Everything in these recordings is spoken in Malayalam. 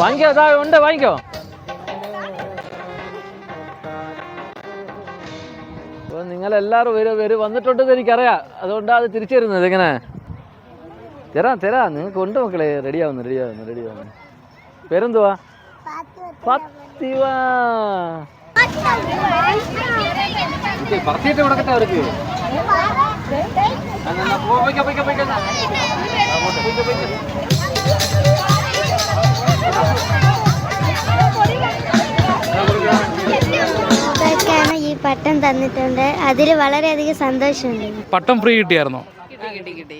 വാങ്ങിക്കോ ഇതാ ഉണ്ട് വാങ്ങിക്കോ അപ്പോൾ നിങ്ങളെല്ലാവരും വരും വരും. വന്നിട്ടുണ്ടെന്ന് എനിക്കറിയാം. അതുകൊണ്ടാണ് അത് തിരിച്ചു തരുന്നത് എങ്ങനെ തരാം തരാം. നിങ്ങൾക്ക് ഉണ്ട് മക്കളെ. റെഡിയാവുന്നു റെഡിയാവുന്നു റെഡിയാവുന്നു പേരെന്തുവാ? പത്തിവ. പറത്തിയിട്ട് കൊടുക്കട്ടെ അവർക്ക്. ഇതൊക്കെയാണ് ഈ പട്ടം തന്നിട്ടുണ്ട്. അതിൽ വളരെയധികം സന്തോഷമുണ്ട്. പട്ടം ഫ്രീ കിട്ടിയായിരുന്നോ? കിട്ടി കിട്ടി കിട്ടി.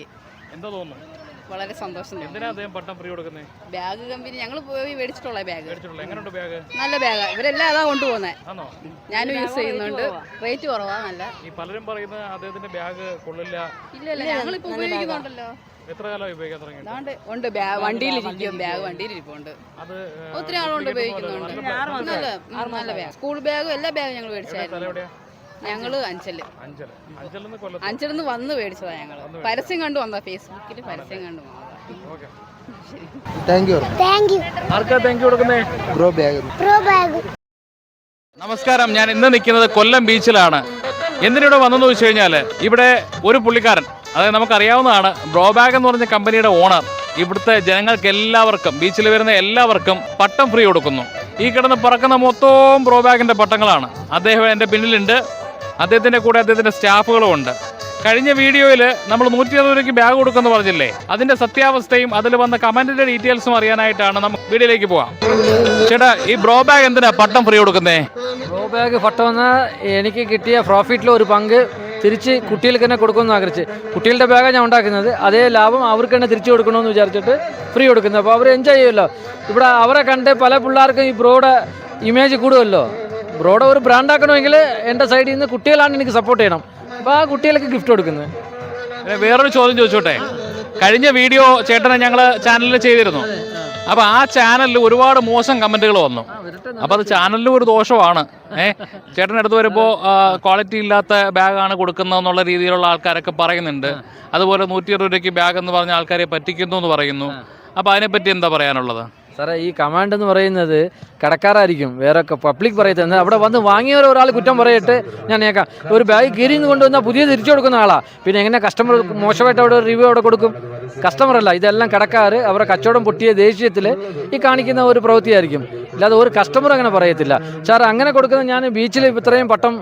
എന്താ തോന്നുന്നു? വളരെ സന്തോഷം. എന്തിനാ അദ്ദേഹം പട്ടം ഫ്രീ കൊടുക്കുന്നത് ബാഗ് കമ്പനി ഞങ്ങൾ പോയി മേടിച്ചിട്ടുള്ള ബാഗ് എങ്ങനെയുണ്ട് ബാഗ് നല്ല ബാഗാ ഇവരെല്ലാം അതാ കൊണ്ടുപോകുന്നത് ആണോ? ഞാനും യൂസ് ചെയ്യുന്നുണ്ട്. റേറ്റ് കുറവാ നല്ല. ഈ പലരും പറയുന്നത് അദ്ദേഹത്തിന്റെ ബാഗ് കൊള്ളില്ല. ഇല്ല ഇല്ല ഞങ്ങളിപ്പോ ഉപയോഗിക്കുന്നുണ്ടല്ലോ. എത്ര കാലമായി ഉപയോഗിക്കാൻ തുടങ്ങി ഉണ്ട് ബാഗ് വണ്ടിയിലിരിക്കും ബാഗ് വണ്ടിയിലിരിപ്പുണ്ട്. അത് ഒത്തിരി ആളുണ്ട് ഉപയോഗിക്കുന്നുണ്ട്. നല്ല ബാഗ് സ്കൂൾ ബാഗും എല്ലാ ബാഗും ഞങ്ങൾ മേടിച്ചായിരുന്നു. ഞങ്ങൾ അഞ്ചൽ. നിന്ന് വന്ന് മേടിച്ചതാ ഞങ്ങൾ. പരസ്യം കണ്ടു വന്നതാ ഫേസ്ബുക്കിൽ പരസ്യം കണ്ടു നമസ്കാരം. ഞാൻ ഇന്ന് നിൽക്കുന്നത് കൊല്ലം ബീച്ചിലാണ്. എന്തിനിവിടെ വന്നെന്ന് വെച്ച് കഴിഞ്ഞാൽ ഇവിടെ ഒരു പുള്ളിക്കാരൻ അതായത് നമുക്കറിയാവുന്നതാണ് ബ്രോബാഗ് എന്ന് പറഞ്ഞ കമ്പനിയുടെ ഓണർ ഇവിടുത്തെ ജനങ്ങൾക്ക് എല്ലാവർക്കും ബീച്ചിൽ വരുന്ന എല്ലാവർക്കും പട്ടം ഫ്രീ കൊടുക്കുന്നു. ഈ കിടന്ന് പറക്കുന്ന മൊത്തവും ബ്രോബാഗിന്റെ പട്ടങ്ങളാണ്. അദ്ദേഹം എന്റെ പിന്നിലുണ്ട്. അദ്ദേഹത്തിന്റെ കൂടെ അദ്ദേഹത്തിന്റെ സ്റ്റാഫുകളും ഉണ്ട്. കഴിഞ്ഞ വീഡിയോയിൽ നമ്മൾ നൂറ്റി അറുപത് രൂപയ്ക്ക് ബാഗ് കൊടുക്കുമെന്ന് പറഞ്ഞില്ലേ? അതിന്റെ സത്യാവസ്ഥയും അതിൽ വന്ന കമന്റിന്റെ ഡീറ്റെയിൽസും അറിയാനായിട്ടാണ് നമുക്ക് വീഡിയോയിലേക്ക് പോവാം. ചേട്ടാ ഈ ബ്രോ ബാഗ് എന്തിനാ പട്ടം ഫ്രീ കൊടുക്കുന്നേ? ബ്രോ ബാഗ് ഫട്ടമെന്ന് എനിക്ക് കിട്ടിയ പ്രോഫിറ്റിൽ ഒരു പങ്ക് തിരിച്ച് കുട്ടികൾക്ക് തന്നെ കൊടുക്കുമെന്ന് ആഗ്രഹിച്ച്. കുട്ടികളുടെ ബാഗാണ് ഞാൻ ഉണ്ടാക്കുന്നത്. അതേ ലാഭം അവർക്ക് തന്നെ തിരിച്ചു കൊടുക്കണമെന്ന് വിചാരിച്ചിട്ട് ഫ്രീ കൊടുക്കുന്നത്. അപ്പോൾ അവർ എൻജോയ് ചെയ്യുമല്ലോ. ഇവിടെ അവരെ കണ്ട് പല പിള്ളേർക്കും ഈ ബ്രോയുടെ ഇമേജ് കൂടുമല്ലോ. ബ്രോയുടെ ഒരു ബ്രാൻഡാക്കണമെങ്കിൽ എന്റെ സൈഡിൽ നിന്ന് കുട്ടികളാണ് എനിക്ക് സപ്പോർട്ട് ചെയ്യണം. അപ്പോൾ ആ കുട്ടികൾക്ക് ഗിഫ്റ്റ് കൊടുക്കുന്നത്. പിന്നെ വേറൊരു ചോദ്യം ചോദിച്ചോട്ടെ? കഴിഞ്ഞ വീഡിയോ ചേട്ടനെ ഞങ്ങൾ ചാനലിൽ ചെയ്തിരുന്നു. അപ്പൊ ആ ചാനലിൽ ഒരുപാട് മോശം കമന്റുകൾ വന്നു. അപ്പൊ അത് ചാനലിലും ഒരു ദോഷമാണ്. ഏഹ് ചേട്ടനടുത്ത് വരുമ്പോൾ ക്വാളിറ്റി ഇല്ലാത്ത ബാഗാണ് കൊടുക്കുന്നതെന്നുള്ള രീതിയിലുള്ള ആൾക്കാരൊക്കെ പറയുന്നുണ്ട്. അതുപോലെ നൂറ്റി അറുപത് രൂപയ്ക്ക് ബാഗ് എന്ന് പറഞ്ഞ ആൾക്കാരെ പറ്റിക്കുന്നു എന്ന് പറയുന്നു. അപ്പൊ അതിനെപ്പറ്റി എന്താ പറയാനുള്ളത്? സാറേ ഈ കമാൻഡ് എന്ന് പറയുന്നത് കടക്കാരായിരിക്കും. വേറെ പബ്ലിക് പറയത്തുന്നത് അവിടെ വന്ന് വാങ്ങിയവർ ഒരാൾ കുറ്റം പറയട്ടെ ഞാൻ കേൾക്കാം. ഒരു ബാഗ് കീരിന്ന് കൊണ്ടുവന്നാൽ പുതിയ തിരിച്ചു കൊടുക്കുന്ന ആളാ. പിന്നെ എങ്ങനെ കസ്റ്റമർ മോശമായിട്ട് അവിടെ റിവ്യൂ അവിടെ കൊടുക്കും? കസ്റ്റമർ അല്ല ഇതെല്ലാം കടക്കാർ അവരുടെ കച്ചവടം പൊട്ടിയ ദേഷ്യത്തിൽ ഈ കാണിക്കുന്ന ഒരു പ്രവൃത്തിയായിരിക്കും. അല്ലാതെ ഒരു കസ്റ്റമർ അങ്ങനെ പറയത്തില്ല. സാർ അങ്ങനെ കൊടുക്കുന്ന ഞാൻ ബീച്ചിൽ ഇത്രയും പട്ടം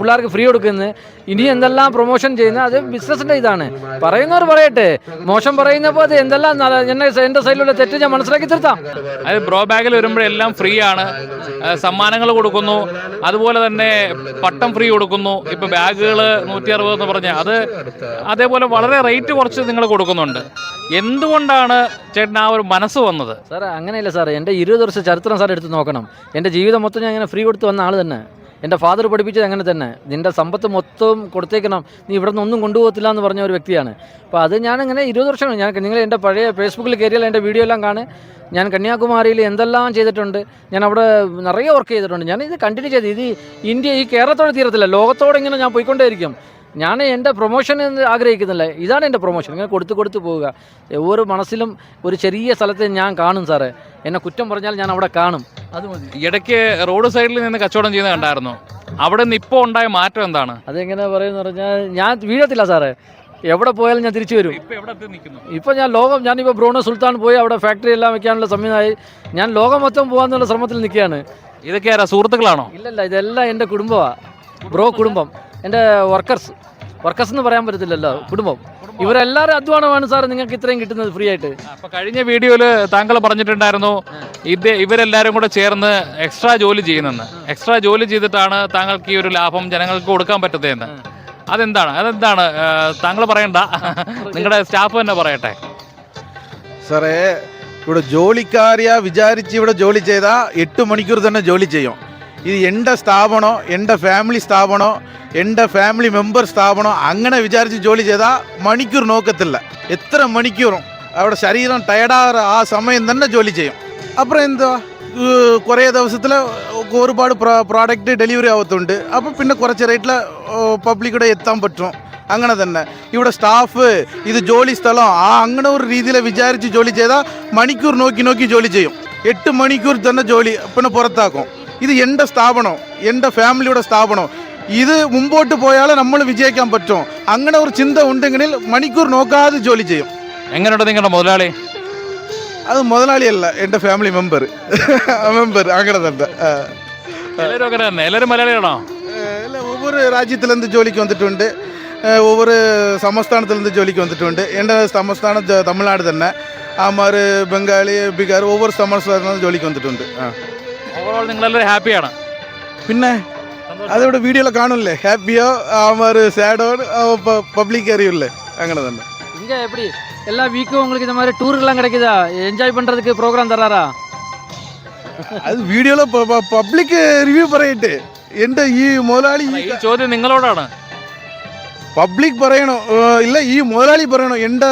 പിള്ളേർക്ക് ഫ്രീ കൊടുക്കുന്നത്. ഇനി എന്തെല്ലാം പ്രൊമോഷൻ ചെയ്യുന്ന അത് ബിസിനസിന്റെ ഇതാണ്. പറയുന്നവർ പറയട്ടെ. മോശം പറയുന്നപ്പോൾ അത് എന്തെല്ലാം എന്നെ എന്റെ സൈഡിലുള്ള തെറ്റ് ഞാൻ മനസ്സിലാക്കി തീർത്താം. അത് ബ്രോ ബാഗിൽ വരുമ്പോഴെല്ലാം ഫ്രീ ആണ്. സമ്മാനങ്ങൾ കൊടുക്കുന്നു. അതുപോലെ തന്നെ പട്ടം ഫ്രീ കൊടുക്കുന്നു. ഇപ്പം ബാഗുകൾ നൂറ്റി അറുപത് എന്ന് പറഞ്ഞാൽ അത് അതേപോലെ വളരെ റേറ്റ് കുറച്ച് നിങ്ങൾ കൊടുക്കുന്നുണ്ട്. എന്തുകൊണ്ടാണ് ചേട്ടൻ ആ ഒരു മനസ്സ് വന്നത്? സാർ അങ്ങനെയല്ല സാർ എന്റെ ഇരുപത് വർഷ ചരിത്രം സാർ എടുത്ത് നോക്കണം. എന്റെ ജീവിതം മൊത്തം ഞാൻ ഇങ്ങനെ ഫ്രീ കൊടുത്ത് വന്ന ആൾ തന്നെ. എന്റെ ഫാദർ പഠിപ്പിച്ചത് അങ്ങനെ തന്നെ. നിന്റെ സമ്പത്ത് മൊത്തം കൊടുത്തേക്കണം. നീ ഇവിടെ നിന്ന് ഒന്നും കൊണ്ടുപോകത്തില്ല എന്ന് പറഞ്ഞ ഒരു വ്യക്തിയാണ്. അപ്പോൾ അത് ഞാനിങ്ങനെ ഇരുപത് വർഷം ഞാൻ നിങ്ങൾ എന്റെ പഴയ ഫേസ്ബുക്കിൽ കയറിയാൽ എന്റെ വീഡിയോ എല്ലാം കാണും. ഞാൻ കന്യാകുമാരിയിൽ എന്തെല്ലാം ചെയ്തിട്ടുണ്ട്. ഞാൻ അവിടെ നിറയെ വർക്ക് ചെയ്തിട്ടുണ്ട്. ഞാൻ ഇത് കണ്ടിന്യൂ ചെയ്ത്. ഇത് ഇന്ത്യ ഈ കേരളത്തോടെ തീരത്തില്ല. ലോകത്തോടെ ഇങ്ങനെ ഞാൻ പോയിക്കൊണ്ടേയിരിക്കും. ഞാൻ എന്റെ പ്രൊമോഷൻ എന്ന് ആഗ്രഹിക്കുന്നില്ല. ഇതാണ് എന്റെ പ്രൊമോഷൻ ഇങ്ങനെ കൊടുത്ത് കൊടുത്ത് പോവുക. ഓരോ മനസ്സിലും ഒരു ചെറിയ സ്ഥലത്ത് ഞാൻ കാണും സാറേ. എന്നെ കുറ്റം പറഞ്ഞാൽ ഞാൻ അവിടെ കാണും. അത് മതി. ഇടയ്ക്ക് റോഡ് സൈഡിൽ നിന്ന് കച്ചവടം ചെയ്യുന്നത് കണ്ടായിരുന്നു? അവിടെ നിന്ന് ഇപ്പോൾ ഉണ്ടായ മാറ്റം എന്താണ്? അതെങ്ങനെ പറയുമെന്ന് പറഞ്ഞാൽ ഞാൻ വീഴത്തില്ല സാറേ. എവിടെ പോയാലും ഞാൻ തിരിച്ചു വരും. ഇപ്പൊ എവിടെ നിൽക്കുന്നു? ഇപ്പോൾ ഞാൻ ലോകം ഞാനിപ്പോൾ ബ്രോണോ സുൽത്താൻ പോയി അവിടെ ഫാക്ടറി എല്ലാം വെക്കാനുള്ള സമയമായി. ഞാൻ ലോകം മൊത്തം പോകാന്നുള്ള ശ്രമത്തിൽ നിൽക്കുകയാണ്. ഇതൊക്കെ ആരാ? സുഹൃത്തുക്കളാണോ? ഇല്ലല്ല ഇതെല്ലാം എന്റെ കുടുംബമാണ് ബ്രോ കുടുംബം. എന്റെ വർക്കേഴ്സ് വർക്കേഴ്സ് എന്ന് പറയാൻ പറ്റത്തില്ലല്ലോ കുടുംബം. ഇവരെല്ലാവരും അധ്വാനമാണ് സാർ നിങ്ങൾക്ക് ഇത്രയും കിട്ടുന്നത് ഫ്രീ ആയിട്ട്. അപ്പൊ കഴിഞ്ഞ വീഡിയോയിൽ താങ്കൾ പറഞ്ഞിട്ടുണ്ടായിരുന്നു ഇത് ഇവരെല്ലാരും കൂടെ ചേർന്ന് എക്സ്ട്രാ ജോലി ചെയ്യുന്നെന്ന്. എക്സ്ട്രാ ജോലി ചെയ്തിട്ടാണ് താങ്കൾക്ക് ഈ ഒരു ലാഭം ജനങ്ങൾക്ക് കൊടുക്കാൻ പറ്റത്തേന്ന് അതെന്താണ്? അതെന്താണ്? താങ്കൾ പറയണ്ട. നിങ്ങളുടെ സ്റ്റാഫ് തന്നെ പറയട്ടെ. സാറേ ഇവിടെ ജോലിക്കാരിയാ വിചാരിച്ച് ഇവിടെ ജോലി ചെയ്താൽ എട്ട് മണിക്കൂർ തന്നെ ജോലി ചെയ്യും. ഇത് എൻ്റെ സ്ഥാപനം എൻ്റെ ഫാമിലി സ്ഥാപനം എൻ്റെ ഫാമിലി മെമ്പർ സ്ഥാപനം അങ്ങനെ വിചാരിച്ച് ജോലി ചെയ്താൽ മണിക്കൂർ നോക്കത്തില്ല എത്ര മണിക്കൂറും അവിടെ ശരീരം ടയർഡാകാറ് ആ സമയം തന്നെ ജോലി ചെയ്യും അപ്പുറം എന്തുവാ കുറേ ദിവസത്തിൽ ഒരുപാട് പ്രോഡക്റ്റ് ഡെലിവറി ആവത്തുണ്ട് അപ്പോൾ പിന്നെ കുറച്ച് റേറ്റിൽ പബ്ലിക്കൂടെ എത്താൻ പറ്റും അങ്ങനെ തന്നെ ഇവിടെ സ്റ്റാഫ് ഇത് ജോലി സ്ഥലം ആ അങ്ങനെ ഒരു രീതിയിൽ വിചാരിച്ച് ജോലി ചെയ്താൽ മണിക്കൂർ നോക്കി നോക്കി ജോലി ചെയ്യും എട്ട് മണിക്കൂർ തന്നെ ജോലി പിന്നെ പുറത്താക്കും ഇത് എൻ്റെ സ്ഥാപനം എൻ്റെ ഫാമിലിയുടെ സ്ഥാപനം ഇത് മുമ്പോട്ട് പോയാലേ നമ്മൾ വിജയിക്കാൻ പറ്റും അങ്ങനെ ഒരു ചിന്ത ഉണ്ടെങ്കിൽ മണിക്കൂർ നോക്കാതെ ജോലി ചെയ്യും എങ്ങനെയുണ്ട് നിങ്ങളുടെ മുതലാളി അത് മുതലാളിയല്ല എൻ്റെ ഫാമിലി മെമ്പർ മെമ്പർ അങ്ങനെ തന്നെ ആ. എല്ലാവരും അങ്ങനെ തന്നെ എല്ലാവരും മലയാളിയാണോ இல்லை ஒவ்வொரு ராஜ்யத்திலேருந்து ஜோலிக்கு வந்துட்டு அஹ் ஒவ்வொரு சமஸ்தானத்துலேருந்து ஜோலிக்கு வந்துட்டு எந்த சமஸ்தானம் ஜ- தமிழ்நாடு தானே ஆமார் பெங்காலி பீகார் ஒவ்வொரு சமஸ்தானம் ஜோலிக்கு வந்துட்டு ആ ഓവറോൾ നിങ്ങളെല്ലാവരും ഹാപ്പിയാണ് പിന്നെ അതോടെ വീഡിയോയിൽ കാണൂല്ലേ ഹാപ്പിയോ ആമാർ സാഡോ പബ്ലിക് അറിയില്ലേ അങ്ങനെ തന്നെ இங்கே எப்படி எல்லா வீக்கும் உங்களுக்கு இந்த மாதிரி டூருக்கெல்லாம் கிடைக்குதா என்ஜாய் பண்ணுறதுக்கு ப்ரோக்ராம் தராரா അത് വീഡിയോയിൽ പബ്ലിക് റിവ്യൂ പറയട്ടെ എൻ്റെ ഈ മുതലാളി ഈ ഈ ചോദ്യം നിങ്ങളോടാണ് പബ്ലിക് പറയണോ ഏഹ് ഇല്ല ഈ മുതലാളി പറയണോ എൻ്റെ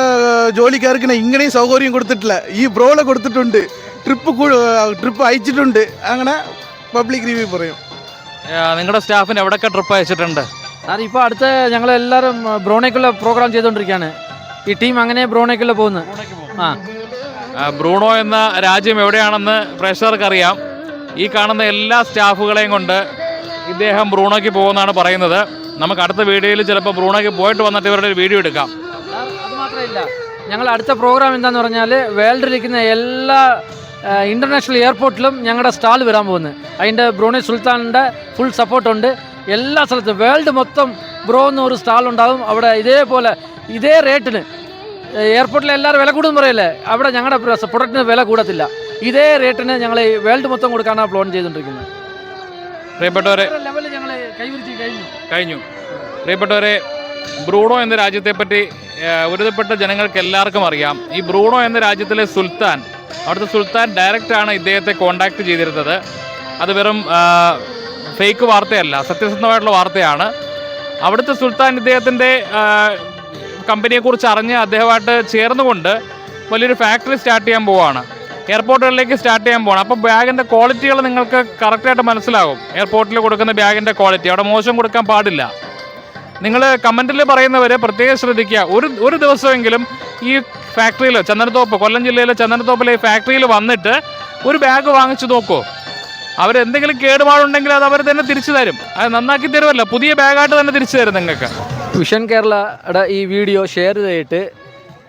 ജോലിക്കാർക്ക് ഞാൻ ഇങ്ങനെയും സൗകര്യം കൊടുത്തിട്ടില്ല ഈ ബ്രോളെ കൊടുത്തിട്ടുണ്ട് ട്രിപ്പ് ട്രിപ്പ് അയച്ചിട്ടുണ്ട്. അങ്ങനെ പബ്ലിക് റിവ്യൂ പറയും. നിങ്ങളുടെ സ്റ്റാഫിന് എവിടെയൊക്കെ ട്രിപ്പ് അയച്ചിട്ടുണ്ട്? സാർ ഇപ്പോൾ അടുത്ത ഞങ്ങളെല്ലാവരും ബ്രോണേക്കുള്ള പ്രോഗ്രാം ചെയ്തുകൊണ്ടിരിക്കുകയാണ്. ഈ ടീം അങ്ങനെ ബ്രോണേക്കുള്ള പോകുന്നു. ആ. ആ, ബ്രൂണോ എന്ന രാജ്യം എവിടെയാണെന്ന് പ്രേക്ഷകർക്ക് അറിയാം ഈ കാണുന്ന എല്ലാ സ്റ്റാഫുകളെയും കൊണ്ട് ഇദ്ദേഹം ബ്രൂണോയ്ക്ക് പോകുമെന്നാണ് പറയുന്നത്. നമുക്ക് അടുത്ത വീഡിയോയിൽ ചിലപ്പോൾ ബ്രൂണോയ്ക്ക് പോയിട്ട് വന്നിട്ട് ഇവരുടെ ഒരു വീഡിയോ എടുക്കാം. അത് മാത്രമല്ല ഞങ്ങൾ അടുത്ത പ്രോഗ്രാം എന്താന്ന് പറഞ്ഞാൽ വേൾഡിലിരിക്കുന്ന എല്ലാ ഇന്റർനാഷണൽ എയർപോർട്ടിലും ഞങ്ങളുടെ സ്റ്റാൾ വരാൻ പോകുന്നത് അതിന്റെ ബ്രോണി സുൽത്താനിന്റെ ഫുൾ സപ്പോർട്ടുണ്ട് എല്ലാ സ്ഥലത്തും വേൾഡ് മൊത്തം ബ്രോ എന്ന് ഒരു സ്റ്റാൾ ഉണ്ടാകും അവിടെ ഇതേപോലെ ഇതേ റേറ്റിന് എയർപോർട്ടിൽ എല്ലാവരും വില കൂടും പറയല്ലേ? അവിടെ ഞങ്ങളുടെ പ്രൊഡക്റ്റിന് വില കൂടത്തില്ല. ഇതേ റേറ്റിന് ഞങ്ങൾ വേൾഡ് മൊത്തം കൊടുക്കാനാണ് പ്ലോൺ ചെയ്തുകൊണ്ടിരിക്കുന്നത് പ്രിയപ്പെട്ടവരെ ലെവലിൽ ഞങ്ങൾ കൈവരിച്ച് കഴിഞ്ഞു. കഴിഞ്ഞു. പ്രിയപ്പെട്ടവരെ ബ്രൂണോ എന്ന രാജ്യത്തെപ്പറ്റി പറ്റി ഒരുവിധപ്പെട്ട ജനങ്ങൾക്ക് എല്ലാവർക്കും അറിയാം. ഈ ബ്രൂണോ എന്ന രാജ്യത്തിലെ സുൽത്താൻ അവിടുത്തെ സുൽത്താൻ ഡയറക്റ്റ് ആണ് ഇദ്ദേഹത്തെ കോണ്ടാക്ട് ചെയ്തിരുന്നത്. അത് വെറും ഫേക്ക് വാർത്തയല്ല സത്യസന്ധമായിട്ടുള്ള വാർത്തയാണ്. അവിടുത്തെ സുൽത്താൻ ഇദ്ദേഹത്തിന്റെ കമ്പനിയെക്കുറിച്ച് അറിഞ്ഞ് അദ്ദേഹമായിട്ട് ചേർന്നുകൊണ്ട് വലിയൊരു ഫാക്ടറി സ്റ്റാർട്ട് ചെയ്യാൻ പോവുകയാണ് എയർപോർട്ടുകളിലേക്ക് സ്റ്റാർട്ട് ചെയ്യാൻ പോകണം അപ്പോൾ ബാഗിന്റെ ക്വാളിറ്റികൾ നിങ്ങൾക്ക് കറക്റ്റായിട്ട് മനസ്സിലാകും എയർപോർട്ടിൽ കൊടുക്കുന്ന ബാഗിന്റെ ക്വാളിറ്റി അവിടെ മോശം കൊടുക്കാൻ പാടില്ല. നിങ്ങൾ കമന്റിൽ പറയുന്നവരെ പ്രത്യേകം ശ്രദ്ധിക്കുക. ഒരു ഒരു ദിവസമെങ്കിലും ഈ ഫാക്ടറിയിൽ ചന്ദനത്തോപ്പ് കൊല്ലം ജില്ലയിലെ ചന്ദനത്തോപ്പിലെ ഈ ഫാക്ടറിയിൽ വന്നിട്ട് ഒരു ബാഗ് വാങ്ങിച്ചു നോക്കുമോ അവരെന്തെങ്കിലും കേടുപാടുണ്ടെങ്കിൽ അത് അവർ തന്നെ തിരിച്ചു തരും. അത് നന്നാക്കി തരുമല്ലോ. പുതിയ ബാഗായിട്ട് തന്നെ തിരിച്ചു തരും നിങ്ങൾക്ക്. വിഷൻ കേരളയുടെ ഈ വീഡിയോ ഷെയർ ചെയ്തിട്ട്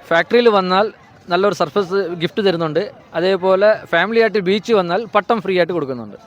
ഫാക്ടറിയിൽ വന്നാൽ നല്ലൊരു സർഫസ് ഗിഫ്റ്റ് തരുന്നുണ്ട്. അതേപോലെ ഫാമിലിയായിട്ട് ബീച്ച് വന്നാൽ പട്ടം ഫ്രീ ആയിട്ട് കൊടുക്കുന്നുണ്ട്.